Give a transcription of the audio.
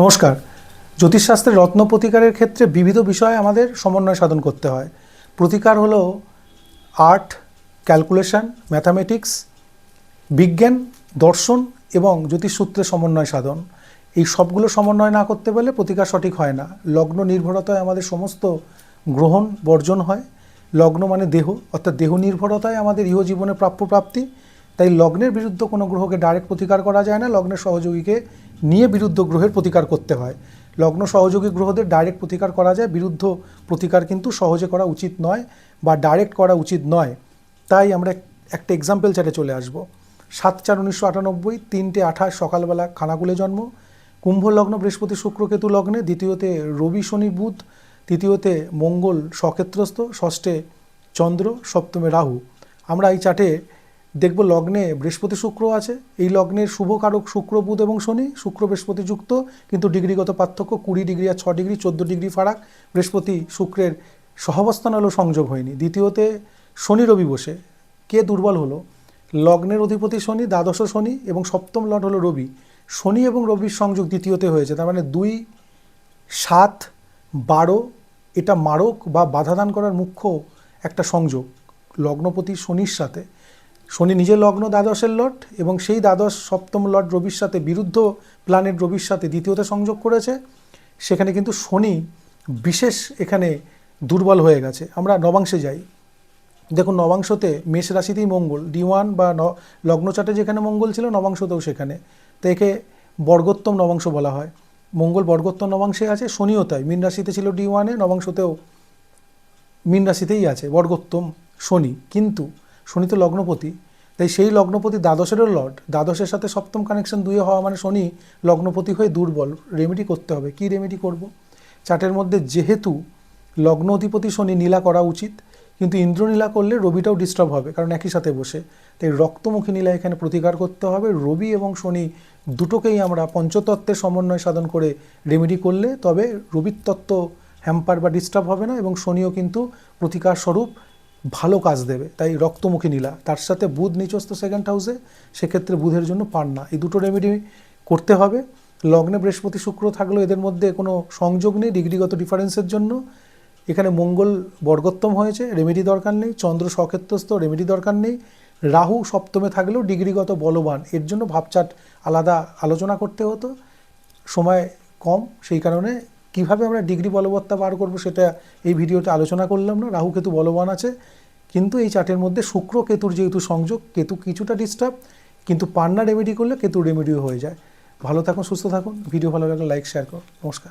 নমস্কার। জ্যোতিষশাস্ত্রের রত্ন প্রতিকারের ক্ষেত্রে বিবিধ বিষয়ে আমাদের সমন্বয় সাধন করতে হয়। প্রতিকার হলো আর্ট, ক্যালকুলেশন, ম্যাথামেটিক্স, বিজ্ঞান, দর্শন এবং জ্যোতিষসূত্রের সমন্বয় সাধন। এই সবগুলো সমন্বয় না করতে পারলে প্রতিকার সঠিক হয় না। লগ্ন নির্ভরতায় আমাদের সমস্ত গ্রহণ বর্জন হয়। লগ্ন মানে দেহ, অর্থাৎ দেহ নির্ভরতায় আমাদের ইহজীবনে প্রাপ্য প্রাপ্তি। তাই লগ্নের বিরুদ্ধে কোনো গ্রহকে ডাইরেক্ট প্রতিকার করা যায় না। লগ্নের সহযোগীকে নিয়ে বিরুদ্ধ গ্রহের প্রতিকার করতে হয়। লগ্ন সহযোগী গ্রহদের ডাইরেক্ট প্রতিকার করা যায়, বিরুদ্ধ প্রতিকার কিন্তু সহজে করা উচিত নয় বা ডাইরেক্ট করা উচিত নয়। তাই আমরা এক- একটা এক্সাম্পল চ্যাটে চলে আসব। সাত চার উনিশশো আটানব্বই, তিনটে আঠাশ, সকালবেলা খানাকুলে জন্ম। কুম্ভ লগ্ন বৃহস্পতি শুক্রকেতু লগ্নে, দ্বিতীয়তে রবি শনি বুধ, তৃতীয়তে মঙ্গল সক্ষেত্রস্থ, ষষ্ঠে চন্দ্র, সপ্তমে রাহু। আমরা এই চার্টে দেখব লগ্নে বৃহস্পতি শুক্র আছে। এই লগ্নের শুভকারক শুক্র, বুধ এবং শনি। শুক্র, বৃহস্পতি যুক্ত, কিন্তু ডিগ্রিগত পার্থক্য কুড়ি ডিগ্রি আর ছ ডিগ্রি, চোদ্দ ডিগ্রি ফারাক। বৃহস্পতি শুক্রের সহাবস্থান হলো সংযোগ হয়নি। দ্বিতীয়তে, শনি রবি বসে। কে দুর্বল হলো? লগ্নের অধিপতি শনি, দ্বাদশ শনি এবং সপ্তম লট হলো রবি। শনি এবং রবির সংযোগ দ্বিতীয়তে হয়েছে। তার মানে দুই, সাত, বারো, এটা মারক বা বাধাদান করার মুখ্য একটা সংযোগ। লগ্নপতি শনির সাথে। শনি নিজে লগ্ন দ্বাদশের লট এবং সেই দ্বাদশ সপ্তম লট রবির সাথে বিরুদ্ধ প্ল্যানেট রবির সাথে দ্বিতীয়তে সংযোগ করেছে। সেখানে কিন্তু শনি বিশেষ এখানে দুর্বল হয়ে গেছে। আমরা নবাংশে যাই। দেখুন, নবাংশতে মেষ রাশিতেই মঙ্গল। ডি ওয়ান বা লগ্নচাটে যেখানে মঙ্গল ছিল, নবাংশতেও সেখানে। তো একে বর্গোত্তম নবাংশ বলা হয়। মঙ্গল বর্গোত্তম নবাংশে আছে, শনিও তাই। মীন রাশিতে ছিল ডি ওয়ানে, নবাংশতেও মীন রাশিতেই আছে, বর্গোত্তম শনি। কিন্তু শনি তো লগ্নপতি। তাই সেই লগ্নপতি দ্বাদশেরও লর্ড। দ্বাদশের সাথে সপ্তম কানেকশন দুয়ে হওয়া মানে শনি লগ্নপতি হয়ে দুর্বল। রেমেডি করতে হবে। কি রেমেডি করব? চার্টের মধ্যে যেহেতু লগ্ন অধিপতি শনি নীলা করা উচিত, কিন্তু ইন্দ্রনীলা করলে রবিটাও ডিস্টার্ব হবে, কারণ একই সাথে বসে। তাই রক্তমুখী নীলা এখানে প্রতিকার করতে হবে। রবি এবং শনি দুটোকেই আমরা পঞ্চতত্ত্বের সমন্বয় সাধন করে রেমেডি করলে তবে রবির তত্ত্ব হ্যাম্পার বা ডিস্টার্ব হবে না এবং শনিও কিন্তু প্রতিকার স্বরূপ ভালো কাজ দেবে, তাই রক্তমুখী নীলা। তার সাথে বুধ নিচস্ত সেকেন্ড হাউসে সেক্ষেত্রে বুধের জন্য পান না এই দুটো রেমেডি করতে হবে। লগ্নে বৃহস্পতি শুক্র থাকলেও এদের মধ্যে কোনো সংযোগ নেই ডিগ্রিগত ডিফারেন্সের জন্য। এখানে মঙ্গল বর্গোত্তম হয়েছে রেমেডি দরকার নেই। চন্দ্র সক্ষেত্রস্থ রেমেডি দরকার নেই। রাহু সপ্তমে থাকলেও ডিগ্রিগত বলবান। এর জন্য ভাবচাট আলাদা আলোচনা করতে হতো। সময় কম, সেই কারণে কীভাবে আমরা ডিগ্রি বলবত্তা বার করব সেটা এই ভিডিওতে আলোচনা করলাম না। রাহু কেতু বলবান আছে। কিন্তু এই চার্টের মধ্যে শুক্র কেতুর যেহেতু সংযোগ, কেতু কিছুটা ডিস্টার্ব কিন্তু পান্না রেমেডি করলে কেতু রেমেডিও হয়ে যায়। ভালো থাকুন, সুস্থ থাকুন। ভিডিও ভালো লাগলে লাইক শেয়ার করুন। নমস্কার।